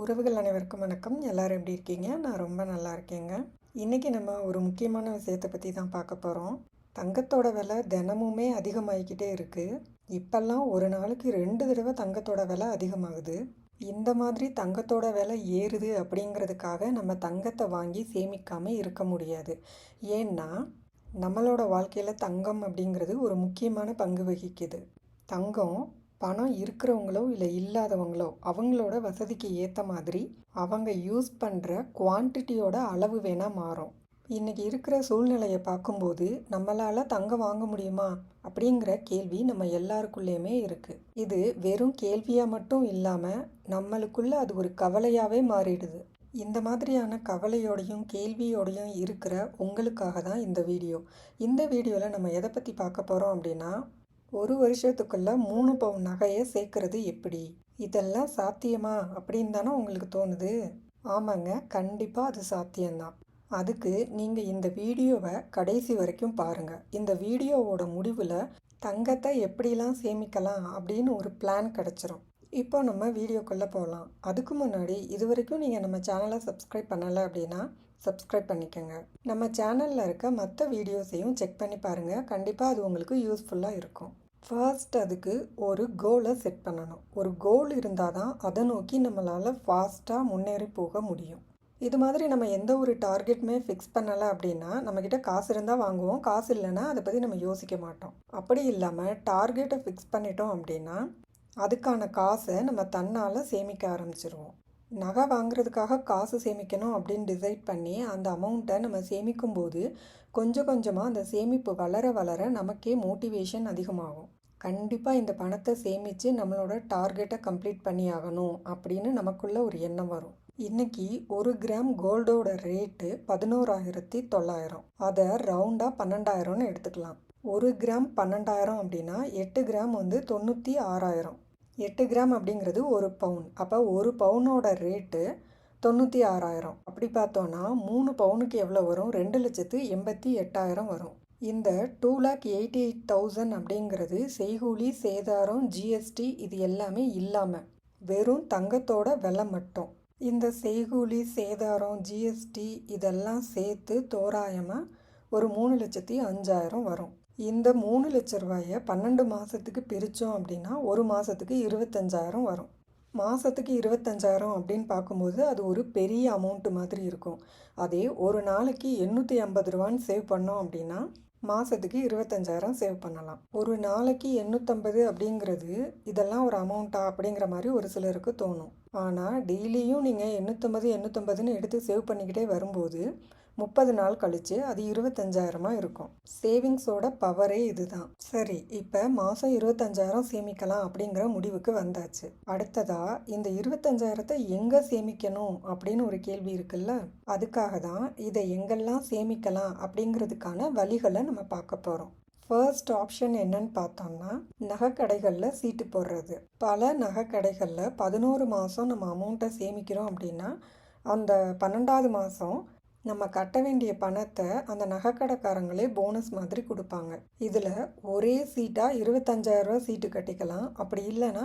உறவுகள் அனைவருக்கும் வணக்கம். எல்லாரும் எப்படி இருக்கீங்க? நான் ரொம்ப நல்லா இருக்கேங்க. இன்றைக்கி நம்ம ஒரு முக்கியமான விஷயத்தை பற்றி தான் பார்க்க போகிறோம் தங்கத்தோட விலை தினமுமே அதிகமாகிக்கிட்டே இருக்குது இப்போல்லாம் ஒரு நாளைக்கு ரெண்டு தடவை தங்கத்தோட விலை அதிகமாகுது. இந்த மாதிரி தங்கத்தோட விலை ஏறுது அப்படிங்கிறதுக்காக நம்ம தங்கத்தை வாங்கி சேமிக்காமல் இருக்க முடியாது. ஏன்னா நம்மளோட வாழ்க்கையில் தங்கம் அப்படிங்கிறது ஒரு முக்கியமான பங்கு வகிக்குது. தங்கம் பணம் இருக்கிறவங்களோ இல்லை இல்லாதவங்களோ அவங்களோட வசதிக்கு ஏற்ற மாதிரி அவங்க யூஸ் பண்ணுற குவான்டிட்டியோட அளவு வேணால் மாறும். இன்றைக்கி இருக்கிற சூழ்நிலையை பார்க்கும்போது நம்மளால் தங்கம் வாங்க முடியுமா? அப்படிங்கிற கேள்வி நம்ம எல்லாருக்குள்ளேயுமே இருக்குது இது வெறும் கேள்வியாக மட்டும் இல்லாமல் நம்மளுக்குள்ளே அது ஒரு கவலையாகவே மாறிடுது. இந்த மாதிரியான கவலையோடையும் கேள்வியோடையும் இருக்கிற உங்களுக்காக தான் இந்த வீடியோ. இந்த வீடியோவில் நம்ம எதை பற்றி பார்க்க போகிறோம் அப்படின்னா ஒரு வருஷத்துக்குள்ள மூணு பவுன் நகையை சேர்க்கறது எப்படி? இதெல்லாம் சாத்தியமா? அப்படின்னு தானே உங்களுக்கு தோணுது? ஆமாங்க கண்டிப்பாக அது சாத்தியம்தான். அதுக்கு நீங்கள் இந்த வீடியோவை கடைசி வரைக்கும் பாருங்கள் இந்த வீடியோவோட முடிவில் தங்கத்தை எப்படிலாம் சேமிக்கலாம் அப்படின்னு ஒரு பிளான் கிடச்சிரும். இப்போ நம்ம வீடியோக்குள்ளே போகலாம் அதுக்கு முன்னாடி இது வரைக்கும் நீங்கள் நம்ம சேனலை சப்ஸ்கிரைப் பண்ணலை அப்படின்னா சப்ஸ்கிரைப் பண்ணிக்கோங்க. நம்ம சேனலில் இருக்க மற்ற வீடியோஸையும் செக் பண்ணி பாருங்கள் கண்டிப்பாக அது உங்களுக்கு யூஸ்ஃபுல்லாக இருக்கும். ஃபர்ஸ்ட் அதுக்கு ஒரு கோலை செட் பண்ணணும். ஒரு கோல் இருந்தால் தான் அதை நோக்கி நம்மளால் ஃபாஸ்ட்டாக முன்னேறி போக முடியும். இது மாதிரி நம்ம எந்த ஒரு டார்கெட்டுமே ஃபிக்ஸ் பண்ணலை அப்படின்னா நம்மக்கிட்ட காசு இருந்தால் வாங்குவோம். காசு இல்லைன்னா அதை பற்றி நம்ம யோசிக்க மாட்டோம். அப்படி இல்லாமல் டார்கெட்டை ஃபிக்ஸ் பண்ணிட்டோம் அப்படின்னா அதுக்கான காசை நம்ம தன்னால் சேமிக்க ஆரம்பிச்சிருவோம். நகை வாங்குறதுக்காக காசு சேமிக்கணும் அப்படின்னு டிசைட் பண்ணி அந்த அமௌண்ட்டை நம்ம சேமிக்கும்போது கொஞ்சம் கொஞ்சமாக அந்த சேமிப்பு வளர வளர நமக்கே மோட்டிவேஷன் அதிகமாகும். கண்டிப்பாக இந்த பணத்தை சேமித்து நம்மளோட டார்கெட்டை கம்ப்ளீட் பண்ணி ஆகணும் அப்படின்னு நமக்குள்ள ஒரு எண்ணம் வரும். இன்னைக்கு ஒரு கிராம் கோல்டோட ரேட்டு பதினோராயிரத்தி தொள்ளாயிரம். அதை ரவுண்டாக பன்னெண்டாயிரம்னு எடுத்துக்கலாம். ஒரு கிராம் பன்னெண்டாயிரம் அப்படின்னா எட்டு கிராம் வந்து தொண்ணூற்றி ஆறாயிரம். எட்டு கிராம் அப்படிங்கிறது ஒரு பவுன். அப்போ ஒரு பவுனோட ரேட்டு தொண்ணூற்றி ஆறாயிரம். அப்படி பார்த்தோன்னா மூணு பவுனுக்கு எவ்வளோ வரும்? ரெண்டு லட்சத்து எண்பத்தி எட்டாயிரம் வரும். இந்த two lakh eighty eight thousand அப்படிங்கிறது செய்கூலி சேதாரம் ஜிஎஸ்டி இது எல்லாமே இல்லாமல் வெறும் தங்கத்தோட விலை மட்டும். இந்த செய்கூலி சேதாரம் ஜிஎஸ்டி இதெல்லாம் சேர்த்து தோராயமாக ஒரு மூணு லட்சத்தி அஞ்சாயிரம் வரும். இந்த மூணு லட்ச ரூபாயை பன்னெண்டு மாதத்துக்கு பிரித்தோம் அப்படின்னா ஒரு மாதத்துக்கு இருபத்தஞ்சாயிரம் வரும். மாதத்துக்கு இருபத்தஞ்சாயிரம் அப்படின்னு பார்க்கும்போது அது ஒரு பெரிய அமௌண்ட்டு மாதிரி இருக்கும். அதே ஒரு நாளைக்கு எண்ணூற்றி ஐம்பது ரூபான்னு சேவ் பண்ணோம் அப்படின்னா மாதத்துக்கு இருபத்தஞ்சாயிரம் சேவ் பண்ணலாம். ஒரு நாளைக்கு எண்ணூற்றம்பது அப்படிங்கிறது இதெல்லாம் ஒரு அமௌண்ட்டா அப்படிங்கிற மாதிரி ஒரு சிலருக்கு தோணும். ஆனால் டெய்லியும் நீங்கள் எண்ணூற்றம்பது எண்ணூற்றம்பதுன்னு எடுத்து சேவ் பண்ணிக்கிட்டே வரும்போது முப்பது நாள் கழித்து அது இருபத்தஞ்சாயிரமாக இருக்கும். சேவிங்ஸோட பவரே இதுதான். சரி இப்போ மாதம் இருபத்தஞ்சாயிரம் சேமிக்கலாம் அப்படிங்கிற முடிவுக்கு வந்தாச்சு. அடுத்ததாக இந்த இருபத்தஞ்சாயிரத்தை எங்கே சேமிக்கணும் அப்படின்னு ஒரு கேள்வி இருக்குல்ல? அதுக்காக தான் இதை எங்கெல்லாம் சேமிக்கலாம் அப்படிங்கிறதுக்கான வழிகளை நம்ம பார்க்க போகிறோம் ஃபர்ஸ்ட் ஆப்ஷன் என்னன்னு பார்த்தோம்னா நகைக்கடைகளில் சீட்டு போடுறது. பல நகைக்கடைகளில் பதினோரு மாதம் நம்ம அமௌண்ட்டை சேமிக்கிறோம் அப்படின்னா அந்த பன்னெண்டாவது மாதம் நம்ம கட்ட வேண்டிய பணத்தை அந்த நகைக்கடைக்காரங்களே போனஸ் மாதிரி கொடுப்பாங்க. இதில் ஒரே சீட்டாக இருபத்தஞ்சாயிரரூவா சீட்டு கட்டிக்கலாம். அப்படி இல்லைன்னா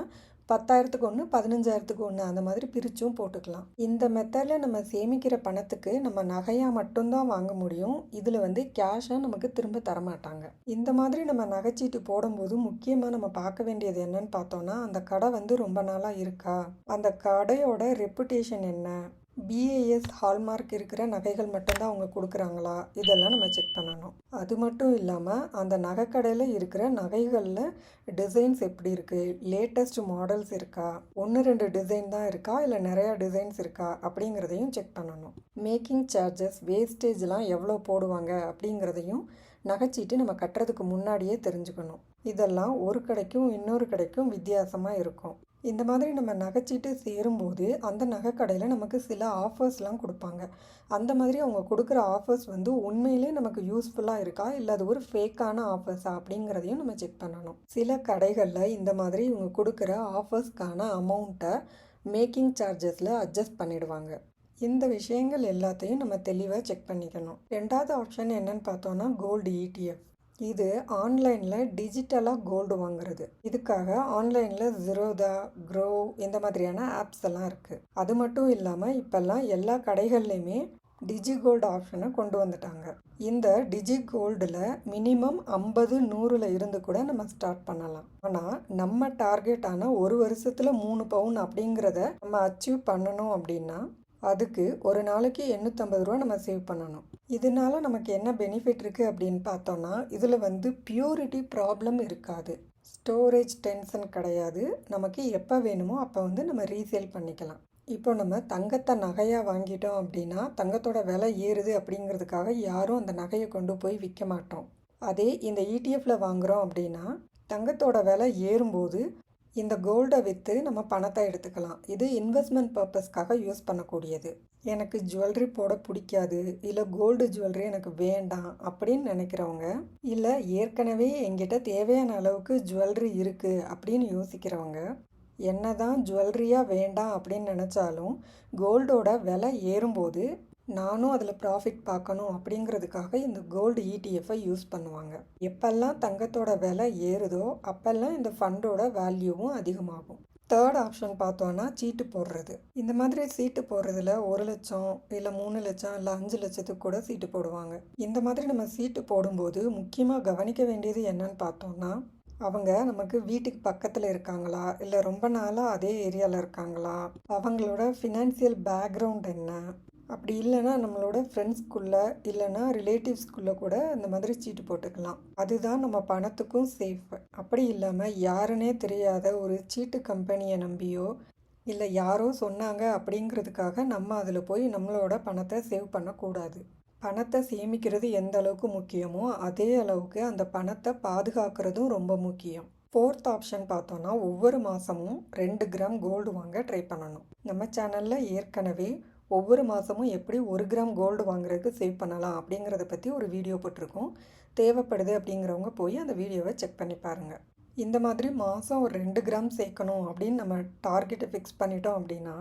பத்தாயிரத்துக்கு ஒன்று பதினஞ்சாயிரத்துக்கு ஒன்று அந்த மாதிரி பிரித்தும் போட்டுக்கலாம். இந்த மெத்தடில் நம்ம சேமிக்கிற பணத்துக்கு நம்ம நகையாக மட்டும்தான் வாங்க முடியும். இதில் வந்து கேஷாக நமக்கு திரும்ப தரமாட்டாங்க. இந்த மாதிரி நம்ம நகைச்சீட்டு போடும்போது முக்கியமாக நம்ம பார்க்க வேண்டியது என்னன்னு பார்த்தோன்னா அந்த கடை வந்து ரொம்ப நாளாக இருக்கா? அந்த கடையோட ரெப்புடேஷன் என்ன? பிஏஎஸ் ஹால்மார்க் இருக்கிற நகைகள் மட்டும்தான் அவங்க கொடுக்குறாங்களா? இதெல்லாம் நம்ம செக் பண்ணணும். அது மட்டும் இல்லாமல் அந்த நகைக்கடையில் இருக்கிற நகைகளில் டிசைன்ஸ் எப்படி இருக்குது லேட்டஸ்ட் மாடல்ஸ் இருக்கா? ஒன்று ரெண்டு டிசைன் தான் இருக்கா? இல்லை நிறையா டிசைன்ஸ் இருக்கா? அப்படிங்கிறதையும் செக் பண்ணணும். மேக்கிங் சார்ஜஸ் வேஸ்டேஜ்லாம் எவ்வளோ போடுவாங்க? அப்படிங்கிறதையும் நகைச்சீட்டு நம்ம கட்டுறதுக்கு முன்னாடியே தெரிஞ்சுக்கணும். இதெல்லாம் ஒரு கடைக்கும் இன்னொரு கடைக்கும் வித்தியாசமாக இருக்கும். இந்த மாதிரி நம்ம நகைச்சீட்டு சேரும்போது அந்த நகைக்கடையில் நமக்கு சில ஆஃபர்ஸ்லாம் கொடுப்பாங்க. அந்த மாதிரி அவங்க கொடுக்குற ஆஃபர்ஸ் வந்து உண்மையிலே நமக்கு யூஸ்ஃபுல்லாக இருக்கா? இல்லை அது ஒரு ஃபேக்கான ஆஃபர்ஸா அப்படிங்கிறதையும் நம்ம செக் பண்ணணும். சில கடைகளில் இந்த மாதிரி இவங்க கொடுக்குற ஆஃபர்ஸ்க்கான அமௌண்ட்டை மேக்கிங் சார்ஜஸில் அட்ஜஸ்ட் பண்ணிடுவாங்க. இந்த விஷயங்கள் எல்லாத்தையும் நம்ம தெளிவாக செக் பண்ணிக்கணும். ரெண்டாவது ஆப்ஷன் என்னன்னு பார்த்தோன்னா கோல்டு இடிஎஃப் இது ஆன்லைனில் டிஜிட்டலாக கோல்டு வாங்குறது. இதுக்காக ஆன்லைனில் ஜிரோதா க்ரோ இந்த மாதிரியான ஆப்ஸ் எல்லாம் இருக்குது அது மட்டும் இல்லாமல் இப்போல்லாம் எல்லா கடைகள்லையுமே டிஜி கோல்டு ஆப்ஷனை கொண்டு வந்துட்டாங்க. இந்த டிஜி கோல்டில் மினிமம் ஐம்பது நூறில் இருந்து கூட நம்ம ஸ்டார்ட் பண்ணலாம். ஆனால் நம்ம டார்கெட்டான ஒரு வருஷத்தில் மூணு பவுன் அப்படிங்கிறத நம்ம அச்சீவ் பண்ணணும் அப்படின்னா அதுக்கு ஒரு நாளைக்கு எண்ணூற்றம்பது ரூபா நம்ம சேவ் பண்ணணும். இதனால நமக்கு என்ன பெனிஃபிட் இருக்குது அப்படின்னு பார்த்தோன்னா இதில் வந்து பியூரிட்டி ப்ராப்ளம் இருக்காது. ஸ்டோரேஜ் டென்ஷன் கிடையாது. நமக்கு எப்போ வேணுமோ அப்போ வந்து நம்ம ரீசேல் பண்ணிக்கலாம். இப்போ நம்ம தங்கத்தை நகையாக வாங்கிட்டோம் அப்படின்னா தங்கத்தோட விலை ஏறுது அப்படிங்கிறதுக்காக யாரும் அந்த நகையை கொண்டு போய் விற்க மாட்டோம். அதே இந்த இடிஎஃப்ல வாங்குகிறோம் அப்படின்னா தங்கத்தோட விலை ஏறும்போது இந்த கோல்டை விற்று நம்ம பணத்தை எடுத்துக்கலாம். இது இன்வெஸ்ட்மெண்ட் பர்பஸ்க்காக யூஸ் பண்ணக்கூடியது. எனக்கு ஜுவல்லரி போட பிடிக்காது இல்லை கோல்டு ஜுவல்லரி எனக்கு வேண்டாம் அப்படின்னு நினைக்கிறவங்க இல்லை ஏற்கனவே எங்கிட்ட தேவையான அளவுக்கு ஜுவல்லரி இருக்குது அப்படின்னு யோசிக்கிறவங்க என்ன தான் ஜுவல்லரியாக வேண்டாம் அப்படின்னு நினச்சாலும் கோல்டோட விலை ஏறும்போது நானும் அதில் ப்ராஃபிட் பார்க்கணும் அப்படிங்கிறதுக்காக இந்த கோல்டு இடிஎஃப்பை யூஸ் பண்ணுவாங்க. எப்பெல்லாம் தங்கத்தோட விலை ஏறுதோ அப்போல்லாம் இந்த ஃபண்டோட வேல்யூவும் அதிகமாகும். தேர்ட் ஆப்ஷன் பார்த்தோன்னா சீட்டு போடுறது. இந்த மாதிரி சீட்டு போடுறதுல ஒரு லட்சம் இல்லை மூணு லட்சம் இல்லை அஞ்சு லட்சத்துக்கு கூட சீட்டு போடுவாங்க. இந்த மாதிரி நம்ம சீட்டு போடும்போது முக்கியமாக கவனிக்க வேண்டியது என்னன்னு பார்த்தோம்னா அவங்க நமக்கு வீட்டுக்கு பக்கத்தில் இருக்காங்களா? இல்லை ரொம்ப நாளாக அதே ஏரியாவில் இருக்காங்களா? அவங்களோட ஃபினான்சியல் பேக்ரவுண்ட் என்ன? அப்படி இல்லைன்னா நம்மளோட ஃப்ரெண்ட்ஸ்குள்ளே இல்லைன்னா ரிலேட்டிவ்ஸ்குள்ளே கூட இந்த மாதிரி சீட்டு போட்டுக்கலாம். அதுதான் நம்ம பணத்துக்கும் சேஃப் அப்படி இல்லாமல் யாருன்னே தெரியாத ஒரு சீட்டு கம்பெனியை நம்பியோ இல்லை யாரோ சொன்னாங்க அப்படிங்கிறதுக்காக நம்ம அதில் போய் நம்மளோட பணத்தை சேவ் பண்ணக்கூடாது. பணத்தை சேமிக்கிறது எந்த அளவுக்கு முக்கியமோ அதே அளவுக்கு அந்த பணத்தை பாதுகாக்கிறதும் ரொம்ப முக்கியம். ஃபோர்த் ஆப்ஷன் பார்த்தோன்னா ஒவ்வொரு மாதமும் ரெண்டு கிராம் கோல்டு வாங்க ட்ரை பண்ணணும். நம்ம சேனலில் ஏற்கனவே ஒவ்வொரு மாதமும் எப்படி ஒரு கிராம் கோல்டு வாங்குறதுக்கு சேவ் பண்ணலாம் அப்படிங்கிறத பற்றி ஒரு வீடியோ போட்டிருக்கோம். தேவைப்படுது அப்படிங்கிறவங்க போய் அந்த வீடியோவை செக் பண்ணி பாருங்கள் இந்த மாதிரி மாதம் ஒரு ரெண்டு கிராம் சேர்க்கணும் அப்படின்னு நம்ம டார்கெட்டை ஃபிக்ஸ் பண்ணிட்டோம் அப்படின்னா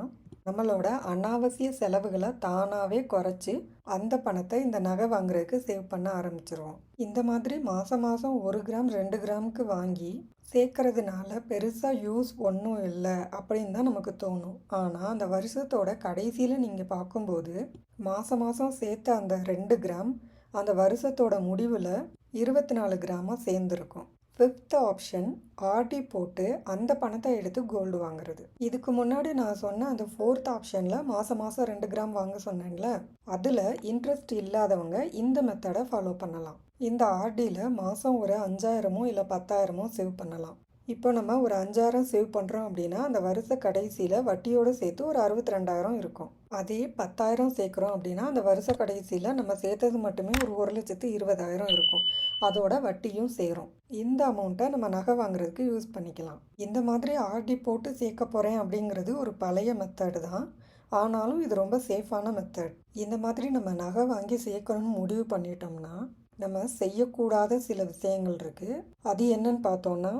நம்மளோட அனாவசிய செலவுகளை தானாகவே குறைச்சி அந்த பணத்தை இந்த நகை வாங்குறதுக்கு சேவ் பண்ண ஆரம்பிச்சிருவோம். இந்த மாதிரி மாதம் மாதம் ஒரு கிராம் ரெண்டு கிராமுக்கு வாங்கி சேர்க்கறதுனால பெருசாக யூஸ் ஒன்றும் இல்லை அப்படின்னு தான் நமக்கு தோணும். ஆனால் அந்த வருஷத்தோட கடைசியில் நீங்கள் பார்க்கும்போது மாதம் மாதம் சேர்த்த அந்த ரெண்டு கிராம் அந்த வருஷத்தோட முடிவில் இருபத்தி நாலு கிராமாக சேர்ந்துருக்கும். ஃபிஃப்த் ஆப்ஷன் ஆர்டி போட்டு அந்த பணத்தை எடுத்து கோல்டு வாங்குறது. இதுக்கு முன்னாடி நான் சொன்ன அந்த ஃபோர்த் ஆப்ஷனில் மாதம் மாதம் ரெண்டு கிராம் வாங்க சொன்னேன்ல அதில் இன்ட்ரெஸ்ட் இல்லாதவங்க இந்த மெத்தடை ஃபாலோ பண்ணலாம். இந்த ஆர்டியில் மாதம் ஒரு அஞ்சாயிரமோ இல்லை பத்தாயிரமோ சேவ் பண்ணலாம். இப்போ நம்ம ஒரு அஞ்சாயிரம் சேவ் பண்ணுறோம் அப்படின்னா அந்த வருஷ கடைசியில் வட்டியோடு சேர்த்து ஒரு அறுபத்தி ரெண்டாயிரம் இருக்கும். அதே பத்தாயிரம் சேர்க்குறோம் அப்படின்னா அந்த வருஷ கடைசியில் நம்ம சேர்த்தது மட்டுமே ஒரு ஒரு லட்சத்து இருபதாயிரம் இருக்கும். அதோட வட்டியும் சேரும். இந்த அமௌண்ட்டை நம்ம நகை வாங்குறதுக்கு யூஸ் பண்ணிக்கலாம். இந்த மாதிரி ஆர்டி போட்டு சேர்க்க போகிறேன் அப்படிங்கிறது ஒரு பழைய மெத்தடு தான். ஆனாலும் இது ரொம்ப சேஃபான மெத்தட் இந்த மாதிரி நம்ம நகை வாங்கி சேர்க்கணும்னு முடிவு பண்ணிட்டோம்னா நம்ம செய்யக்கூடாத சில விஷயங்கள் இருக்குது அது என்னன்னு பார்த்தோன்னா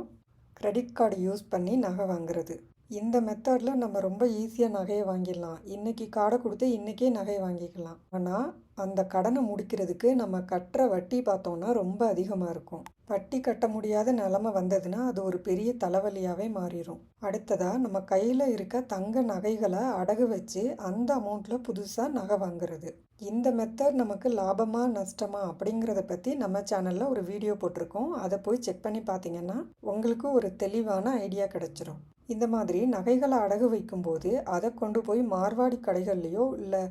கிரெடிட் கார்டு யூஸ் பண்ணி நகை வாங்குறது. இந்த மெத்தடில் நம்ம ரொம்ப ஈஸியாக நகையை வாங்கிடலாம். இன்றைக்கி கார்டை கொடுத்து இன்றைக்கே நகையை வாங்கிக்கலாம். ஆனால் அந்த கடனை முடிக்கிறதுக்கு நம்ம கட்டுற வட்டி பார்த்தோன்னா ரொம்ப அதிகமாக இருக்கும். வட்டி கட்ட முடியாத நிலமை வந்ததுன்னா அது ஒரு பெரிய தலைவலியாகவே மாறிடும் அடுத்ததாக நம்ம கையில் இருக்க தங்க நகைகளை அடகு வச்சு அந்த அமௌண்ட்டில் புதுசாக நகை வாங்குறது. இந்த மெத்தட் நமக்கு லாபமா நஷ்டமா அப்படிங்கிறத பற்றி நம்ம சேனலில் ஒரு வீடியோ போட்டிருக்கோம். அதை போய் செக் பண்ணி பார்த்தீங்கன்னா உங்களுக்கு ஒரு தெளிவான ஐடியா கிடச்சிரும். இந்த மாதிரி நகைகளை அடகு வைக்கும்போது அதை கொண்டு போய் மார்வாடி கடைகள்லையோ இல்லை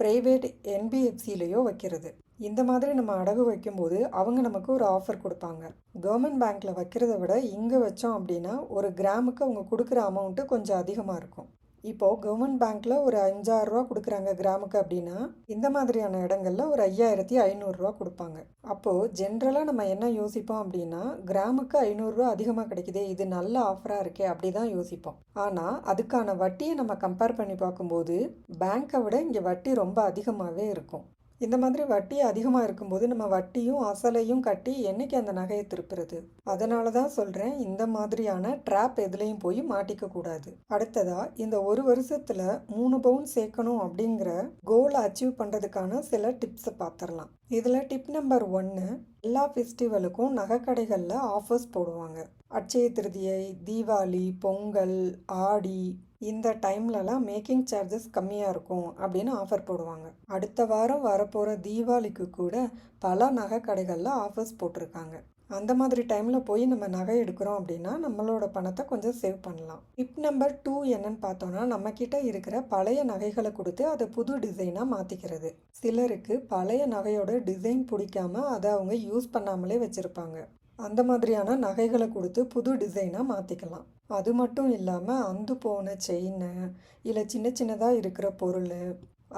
ப்ரைவேட் என்பிஎஃப்சிலேயோ வைக்கிறது. இந்த மாதிரி நம்ம அடகு வைக்கும்போது அவங்க நமக்கு ஒரு ஆஃபர் கொடுப்பாங்க. கவர்மெண்ட் பேங்க்கில் வைக்கிறத விட இங்கே வச்சோம் அப்படின்னா ஒரு கிராமுக்கு அவங்க கொடுக்குற அமௌண்ட்டு கொஞ்சம் அதிகமாக இருக்கும். இப்போது கவர்மெண்ட் பேங்க்கில் ஒரு அஞ்சாயிரரூவா கொடுக்குறாங்க கிராமுக்கு அப்படின்னா இந்த மாதிரியான இடங்களில் ஒரு ஐயாயிரத்தி ஐநூறுரூவா கொடுப்பாங்க. அப்போது ஜென்ரலாக நம்ம என்ன யோசிப்போம் அப்படின்னா கிராமுக்கு ஐநூறுரூவா அதிகமாக கிடைக்குதே இது நல்ல ஆஃபராக இருக்கே அப்படி தான் யோசிப்போம். ஆனால் அதுக்கான வட்டியை நம்ம கம்பேர் பண்ணி பார்க்கும்போது பேங்க்கை விட இங்கே வட்டி ரொம்ப அதிகமாகவே இருக்கும். இந்த மாதிரி வட்டி அதிகமாக இருக்கும்போது நம்ம வட்டியும் அசலையும் கட்டி என்னைக்கு அந்த நகையை திருப்புறது? அதனால தான் சொல்கிறேன் இந்த மாதிரியான ட்ராப் எதுலேயும் போய் மாட்டிக்க கூடாது. அடுத்ததாக இந்த ஒரு வருஷத்தில் மூணு பவுன் சேர்க்கணும் அப்படிங்கிற கோலை அச்சீவ் பண்ணுறதுக்கான சில டிப்ஸை பார்த்துடலாம் இதில் டிப் நம்பர் ஒன்று எல்லா ஃபெஸ்டிவலுக்கும் நகைக்கடைகளில் ஆஃபர்ஸ் போடுவாங்க. அட்சய திருதியை தீபாவளி பொங்கல் ஆடி இந்த டைம்லலாம் மேக்கிங் சார்ஜஸ் கம்மியாக இருக்கும் அப்படின்னு ஆஃபர் போடுவாங்க. அடுத்த வாரம் வரப்போகிற தீபாவளிக்கு கூட பல நகை கடைகளில் ஆஃபர்ஸ் போட்டிருக்காங்க. அந்த மாதிரி டைமில் போய் நம்ம நகை எடுக்கிறோம் அப்படின்னா நம்மளோட பணத்தை கொஞ்சம் சேவ் பண்ணலாம். டிப் நம்பர் டூ என்னன்னு பார்த்தோன்னா நம்மக்கிட்ட இருக்கிற பழைய நகைகளை கொடுத்து அதை புது டிசைனாக மாற்றிக்கிறது சிலருக்கு பழைய நகையோட டிசைன் பிடிக்காம அதை அவங்க யூஸ் பண்ணாமலே வச்சுருப்பாங்க. அந்த மாதிரியான நகைகளை கொடுத்து புது டிசைனாக மாற்றிக்கலாம் அது மட்டும் இல்லாமல் அந்து போன செயின்னு இல்லை சின்ன சின்னதாக இருக்கிற பொருள்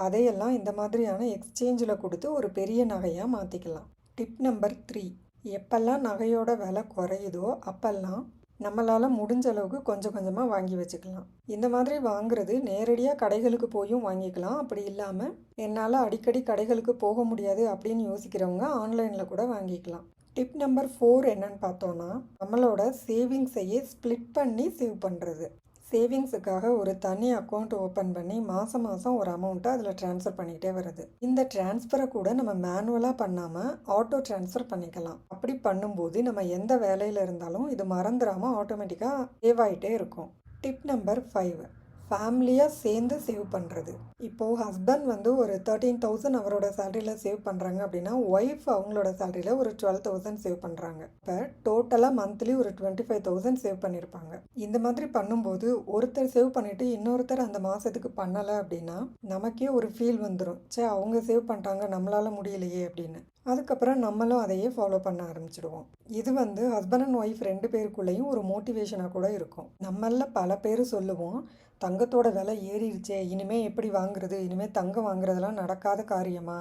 அதையெல்லாம் இந்த மாதிரியான எக்ஸ்சேஞ்சில் கொடுத்து ஒரு பெரிய நகையாக மாற்றிக்கலாம் டிப் நம்பர் த்ரீ எப்பெல்லாம் நகையோட விலை குறையுதோ அப்பெல்லாம் நம்மளால் முடிஞ்ச அளவுக்கு கொஞ்சம் கொஞ்சமாக வாங்கி வச்சுக்கலாம். இந்த மாதிரி வாங்குறது நேரடியாக கடைகளுக்கு போயும் வாங்கிக்கலாம். அப்படி இல்லாமல் என்னால் அடிக்கடி கடைகளுக்கு போக முடியாது அப்படின்னு யோசிக்கிறவங்க ஆன்லைனில் கூட வாங்கிக்கலாம். டிப் நம்பர் ஃபோர் என்னன்னு பார்த்தோன்னா நம்மளோட சேவிங்ஸையே ஸ்ப்ளிட் பண்ணி சேவ் பண்ணுறது சேவிங்ஸுக்காக ஒரு தனி அக்கௌண்ட் ஓப்பன் பண்ணி மாதம் மாதம் ஒரு அமௌண்ட்டை அதில் ட்ரான்ஸ்ஃபர் பண்ணிக்கிட்டே வருது இந்த ட்ரான்ஸ்ஃபரை கூட நம்ம மேனுவலாக பண்ணாமல் ஆட்டோ ட்ரான்ஸ்ஃபர் பண்ணிக்கலாம். அப்படி பண்ணும்போது நம்ம எந்த வேலையில் இருந்தாலும் இது மறந்துடாமல் ஆட்டோமேட்டிக்காக சேவ் ஆகிட்டே இருக்கும். டிப் நம்பர் ஃபைவ் ஃபேமிலியாக சேர்ந்து சேவ் பண்ணுறது இப்போது ஹஸ்பண்ட் வந்து ஒரு தேர்ட்டீன் தௌசண்ட் அவரோட சேலரியில் சேவ் பண்ணுறாங்க அப்படின்னா ஒய்ஃப் அவங்களோட சேலரியில் ஒரு டுவெல் தௌசண்ட் சேவ் பண்ணுறாங்க இப்போ டோட்டலாக மந்த்லி ஒரு டுவெண்ட்டி ஃபைவ் தௌசண்ட் சேவ் பண்ணியிருப்பாங்க இந்த மாதிரி பண்ணும்போது ஒருத்தர் சேவ் பண்ணிவிட்டு இன்னொருத்தர் அந்த மாதத்துக்கு பண்ணலை அப்படின்னா நமக்கே ஒரு ஃபீல் வந்துடும் சே அவங்க சேவ் பண்ணிட்டாங்க நம்மளால் முடியலையே அப்படின்னு. அதுக்கப்புறம் நம்மளும் அதையே ஃபாலோ பண்ண ஆரம்பிச்சிடுவோம். இது வந்து ஹஸ்பண்ட் அண்ட் ஒய்ஃப் ரெண்டு பேருக்குள்ளேயும் ஒரு மோட்டிவேஷனாக கூட இருக்கும். நம்மள பல பேர் சொல்லுவோம். தங்கத்தோட விலை ஏறிடுச்சே இனிமேல் எப்படி வாங்குறது? இனிமேல் தங்கம் வாங்குறதெல்லாம் நடக்காத காரியமா?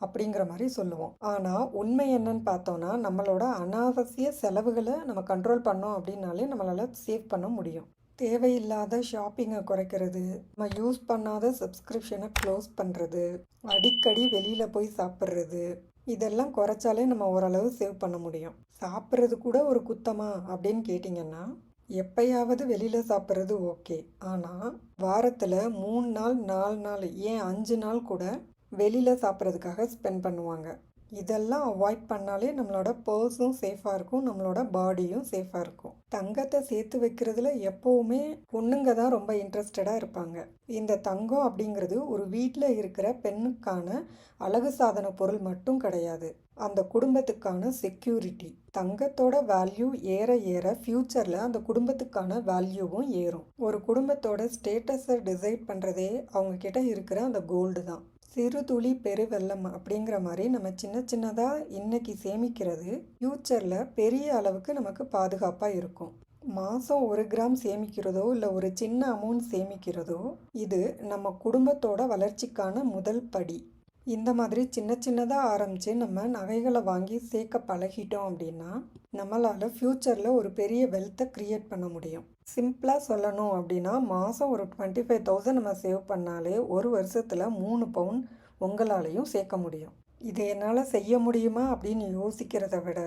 அப்படிங்கிற மாதிரி சொல்லுவோம். ஆனால் உண்மை என்னன்னு பார்த்தோன்னா நம்மளோட அனாவசிய செலவுகளை நம்ம கண்ட்ரோல் பண்ணோம் அப்படின்னாலே நம்மளால் சேவ் பண்ண முடியும். தேவையில்லாத ஷாப்பிங்கை குறைக்கிறது நம்ம யூஸ் பண்ணாத சப்ஸ்கிரிப்ஷனை க்ளோஸ் பண்ணுறது அடிக்கடி வெளியில் போய் சாப்பிட்றது இதெல்லாம் குறைச்சாலே நம்ம ஓரளவு சேவ் பண்ண முடியும். சாப்பிட்றது கூட ஒரு குத்தமா அப்படின்னு கேட்டிங்கன்னா எப்பயாவது வெளியில் சாப்பிட்றது ஓகே. ஆனால் வாரத்தில் மூணு நாள் நாலு நாள் ஏன் அஞ்சு நாள் கூட வெளியில் சாப்பிட்றதுக்காக ஸ்பெண்ட் பண்ணுவாங்க. இதெல்லாம் அவாய்ட் பண்ணாலே நம்மளோட பர்ஸும் சேஃபாக இருக்கும் நம்மளோட பாடியும் சேஃபாக இருக்கும். தங்கத்தை சேர்த்து வைக்கிறதுல எப்போவுமே பொண்ணுங்க தான் ரொம்ப இன்ட்ரெஸ்டடாக இருப்பாங்க. இந்த தங்கம் அப்படிங்கிறது ஒரு வீட்டில் இருக்கிற பெண்ணுக்கான அழகு சாதன பொருள் மட்டும் கிடையாது. அந்த குடும்பத்துக்கான செக்யூரிட்டி தங்கத்தோட வேல்யூ ஏற ஏற ஃப்யூச்சரில் அந்த குடும்பத்துக்கான வேல்யூவும் ஏறும். ஒரு குடும்பத்தோட ஸ்டேட்டஸை டிசைட் பண்ணுறதே அவங்க கிட்ட இருக்கிற அந்த கோல்டு தான். சிறு துளி பெருவெல்லம் அப்படிங்கிற மாதிரி நம்ம சின்ன சின்னதாக இன்னைக்கு சேமிக்கிறது ஃப்யூச்சரில் பெரிய அளவுக்கு நமக்கு பாதுகாப்பாக இருக்கும். மாதம் ஒரு கிராம் சேமிக்கிறதோ இல்லை ஒரு சின்ன அமௌண்ட் சேமிக்கிறதோ இது நம்ம குடும்பத்தோட வளர்ச்சிக்கான முதல் படி. இந்த மாதிரி சின்ன சின்னதாக ஆரம்பித்து நம்ம நகைகளை வாங்கி சேர்க்க பழகிட்டோம் அப்படின்னா நம்மளால் ஃப்யூச்சரில் ஒரு பெரிய வெல்த்தை க்ரியேட் பண்ண முடியும். சிம்பிளாக சொல்லணும் அப்படின்னா மாதம் ஒரு டுவெண்ட்டி ஃபைவ் தௌசண்ட் நம்ம சேவ் பண்ணாலே ஒரு வருஷத்தில் மூணு பவுன் உங்களாலையும் சேர்க்க முடியும். இதை என்னால் செய்ய முடியுமா அப்படின்னு யோசிக்கிறத விட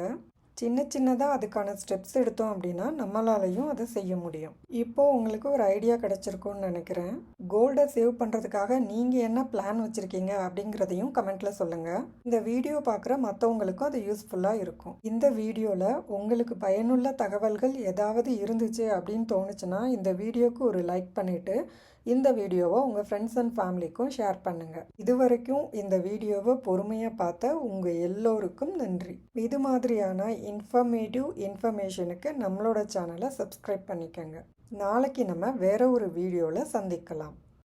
சின்ன சின்னதாக அதுக்கான ஸ்டெப்ஸ் எடுத்தோம் அப்படின்னா நம்மளாலையும் அதை செய்ய முடியும். இப்போது உங்களுக்கு ஒரு ஐடியா கிடச்சிருக்கும்னு நினைக்கிறேன். கோல்டை சேவ் பண்ணுறதுக்காக நீங்கள் என்ன பிளான் வச்சுருக்கீங்க அப்படிங்கிறதையும் கமெண்ட்டில் சொல்லுங்கள் இந்த வீடியோ பார்க்குற மற்றவங்களுக்கும் அது யூஸ்ஃபுல்லாக இருக்கும். இந்த வீடியோவில் உங்களுக்கு பயனுள்ள தகவல்கள் ஏதாவது இருந்துச்சு அப்படின்னு தோணுச்சுன்னா இந்த வீடியோக்கு ஒரு லைக் பண்ணிவிட்டு இந்த வீடியோவை உங்கள் ஃப்ரெண்ட்ஸ் அண்ட் ஃபேமிலிக்கும் ஷேர் பண்ணுங்கள் இது வரைக்கும் இந்த வீடியோவை பொறுமையாக பார்த்த உங்கள் எல்லோருக்கும் நன்றி. இது மாதிரியான இன்ஃபர்மேட்டிவ் இன்ஃபர்மேஷனுக்கு நம்மளோட சேனலை சப்ஸ்கிரைப் பண்ணிக்கோங்க. நாளைக்கு நம்ம வேற ஒரு வீடியோவில் சந்திக்கலாம்.